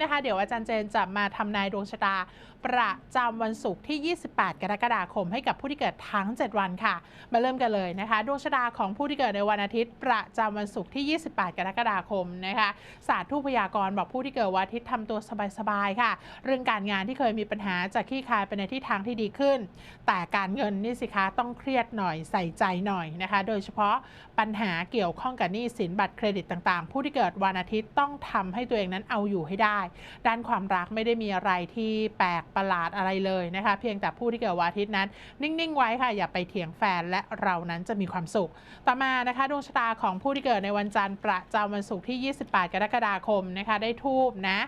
นี้นะคะ เดี๋ยวอาจารย์เจนจะมาทำนายดวงชะตา ประจำวันศุกร์ที่ 28 กรกฎาคมให้กับผู้ที่เกิดทั้ง 7 วันค่ะ มาเริ่มกันเลยนะคะ ดวงชะตาของผู้ที่เกิดในวันอาทิตย์ ประจำวันศุกร์ที่ 28 กรกฎาคมนะคะศาสตร์ทูพยากรณ์บอกผู้ที่เกิดวันอาทิตย์ทำตัวสบายๆค่ะ เรื่องการงานที่เคยมีปัญหาจะคลี่คลายไปในทิศทางที่ดีขึ้น แต่การเงินนี่สิคะต้องเครียดหน่อยใส่ใจหน่อยนะคะ โดยเฉพาะปัญหาเกี่ยวข้องกับหนี้สินบัตรเครดิตต่างๆ ผู้ที่เกิดวันอาทิตย์ต้องทำให้ตัวเองนั้นเอาอยู่ให้ได้ด้านความรักไม่ได้มีอะไรที่แปลกประหลาดอะไรเลยนะคะ เพียงแต่ผู้ที่เกิดวันอาทิตย์นั้น นิ่ง ๆ ไว้ค่ะ อย่าไปเถียงแฟนและเรานั้นจะมีความสุข ต่อมานะคะดวงชะตาของผู้ที่เกิดในวันจันทร์ประจำวันศุกร์ที่ 28 กรกฎาคมนะคะ ได้ทูบนะ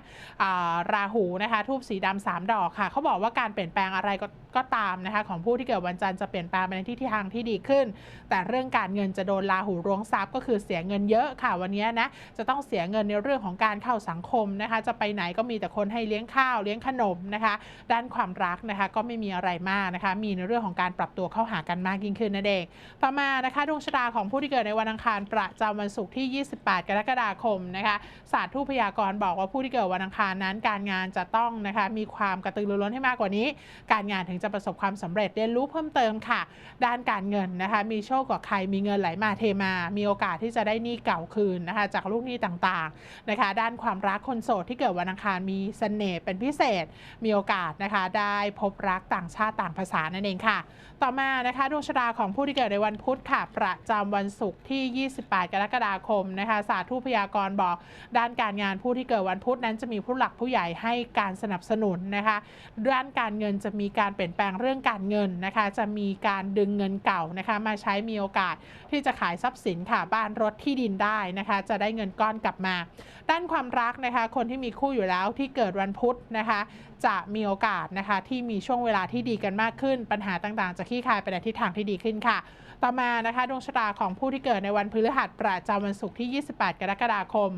าราหูนะคะทูบสีดำสามดอกค่ะเขาบอกว่าการเปลี่ยนแปลงอะไรก็ ก็ตามนะคะของผู้ที่เกิดวันจันทร์จะเปลี่ยนแปลงไปในที่ทางที่ดีขึ้น แต่เรื่องการเงินจะโดนราหูรวงทรัพย์ก็คือเสียเงินเยอะค่ะวันนี้นะจะต้องเสียเงินในเรื่องของการเข้าสังคมนะคะจะไปไหนก็มีแต่คนให้เลี้ยงข้าวเลี้ยงขนมนะคะด้านความรักนะคะก็ไม่มีอะไรมากนะคะมีในเรื่องของการปรับตัวเข้าหากันมากยิ่งขึ้นนั่นเองต่อมานะคะดวงชะตาของผู้ที่เกิดในวันอังคารประจำวันศุกร์ที่ 28 กรกฎาคมนะคะศาสตร์ทูพยากรณ์บอกว่าผู้ที่เกิดวันอังคารนั้น การงานจะต้องนะคะมีความกระตือรือร้นให้มากกว่านี้ การงานถึงจะประสบความสำเร็จเรียนรู้เพิ่มเติมค่ะ ด้านการเงินนะคะ มีโชคกว่าใครมีเงินไหลมาเทมา มีโอกาสที่จะได้หนี้เก่าคืนนะคะ จากลูกหนี้ต่างๆนะคะ ด้านความรักคนโสดที่เกิดวันอังคารมีเสน่ห์เป็นพิเศษมีโอกาสนะคะ ได้พบรักต่างชาติต่างภาษานั่นเองค่ะ ต่อมานะคะดวงชะตาของผู้ที่เกิดในวันพุธค่ะ ประจำวันศุกร์ที่ 28 กรกฎาคมนะคะศาสตร์ทูพยากรณ์บอก ด้านการงานผู้ที่เกิดวันพุธนั้นจะมีผู้หลักผู้ใหญ่ให้การสนับสนุนนะคะ ด้านการเงินจะมีการเปลี่ยนแปลงเรื่องการเงินนะคะ จะมีการดึงเงินเก่านะคะมาใช้มีโอกาสที่จะขายทรัพย์สินค่ะบ้านรถที่ดินได้นะคะ จะได้เงินก้อนกลับมา ด้านความรักนะคะ คนที่มีคู่อยู่แล้วที่เกิดวันพุธนะคะ จะมีโอกาสนะคะที่มีช่วงเวลาที่ดีกันมากขึ้น ปัญหาต่างๆ จะคลี่คลายไปในทิศทางที่ดีขึ้นค่ะ ต่อมานะคะดวงชะตาของผู้ที่เกิดในวันพฤหัสประจำวันศุกร์ที่ 28 กรกฎาคม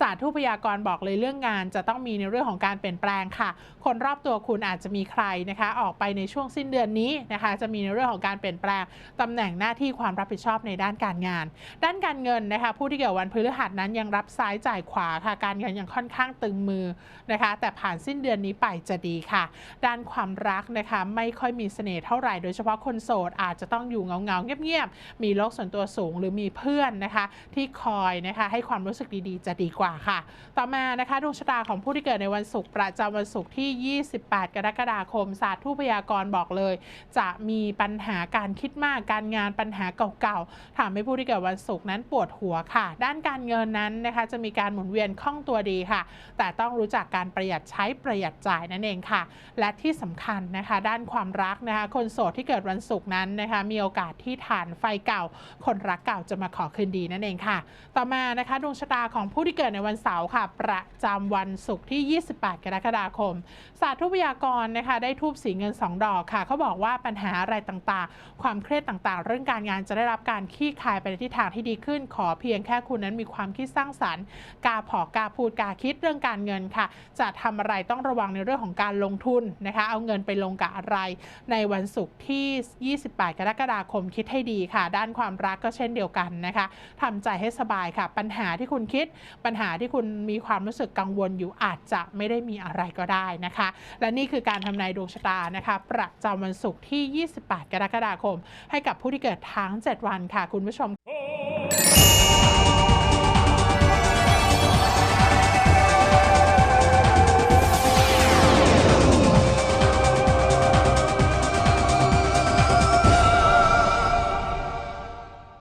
ศาสตร์ทูพยากรณ์บอกเลยเรื่องงาน จะต้องมีในเรื่องของการเปลี่ยนแปลงค่ะ คนรอบตัวคุณอาจจะมีใครนะคะ ออกไปในช่วงสิ้นเดือนนี้นะคะ จะมีในเรื่องของการเปลี่ยนแปลงตำแหน่งหน้าที่ความรับผิดชอบในด้านการงาน ด้านการเงินนะคะผู้ที่เกิดวันพฤหัสนั้นยังรับซ้ายจ่ายขวาค่ะ การเงินยังค่อนข้างตึงมือนะคะ แต่ผ่านสิ้นเดือนนี้ไปจะดีค่ะ ด้านความรักนะคะไม่ค่อยมีเสน่ห์เท่าไหร่โดยเฉพาะคนโสดอาจจะต้องอยู่เงาๆเงียบๆมีโลกส่วนตัวสูงหรือมีเพื่อนนะคะ ที่คอยนะคะให้ความรู้สึกดีๆ จะดีกว่าค่ะ ต่อมานะคะดวงชะตาของผู้ที่เกิดในวันศุกร์ประจำวันศุกร์ที่ 28 กรกฎาคมศาสตร์ทูพยากรบอกเลย จะมีปัญหาการคิดมากการงานปัญหาเก่าๆทำให้ผู้ที่เกิดวันศุกร์นั้นปวดหัวค่ะ ด้านการเงินนั้นนะคะจะมีการหมุนเวียนคล่องตัวดีค่ะ แต่ต้องรู้จักการประหยัดใช้ประหยัดจ่ายนั่นเองค่ะ และที่สำคัญนะคะ ด้านความรักนะคะคนโสดที่เกิดวันศุกร์นั้นนะคะมีโอกาสที่ฐานไฟเก่า คนรักเก่าจะมาขอคืนดีนั่นเองค่ะ ต่อมานะคะดวงชะตาของผู้ที่เกิดในวันเสาร์ค่ะ ประจำวันศุกร์ที่ 28 กรกฎาคม ศาสตร์ทูปพยากรนะคะ ได้ทูบสีเงิน 2 ดอกค่ะ เขาบอกว่าปัญหาอะไรต่างๆ ความเครียดต่างๆ เรื่องการงานจะได้รับการคลี่คายไปในทิศทางที่ดีขึ้น ขอเพียงแค่คุณนั้นมีความคิดสร้างสรรค์กาผอกาพูดกาคิดเรื่องการเงินค่ะ จะทำอะไรต้องระวังในเรื่องของการลงทุนนะคะ เอาเงินไปลงกับอะไร ในวันศุกร์ที่ 28 กรกฎาคมคิดให้ดีค่ะ ด้านความรักก็เช่นเดียวกันนะคะทำใจให้สบายค่ะ ปัญหาที่คุณคิดปัญหาที่คุณมีความรู้สึกกังวลอยู่อาจจะไม่ได้มีอะไรก็ได้นะคะ และนี่คือการทำนายดวงชะตานะคะ ประจำวันศุกร์ที่ 28 กรกฎาคม ให้กับผู้ที่เกิดทั้ง 7 วันค่ะคุณผู้ชม